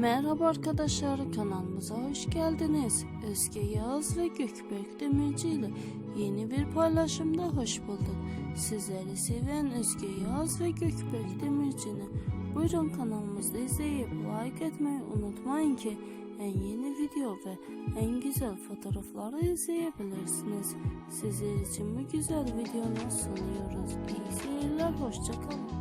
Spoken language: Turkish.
Merhaba arkadaşlar kanalımıza hoş geldiniz. Özge Yağız ve Gökberk Demirci ile yeni bir paylaşımda hoş bulduk. Sizleri seven Özge Yağız ve Gökberk Demirci'ni buyurun kanalımızda izleyip like etmeyi unutmayın ki en yeni video ve en güzel fotoğrafları izleyebilirsiniz. Sizler için bu güzel videonu sunuyoruz. İyi seyirler, hoşçakalın.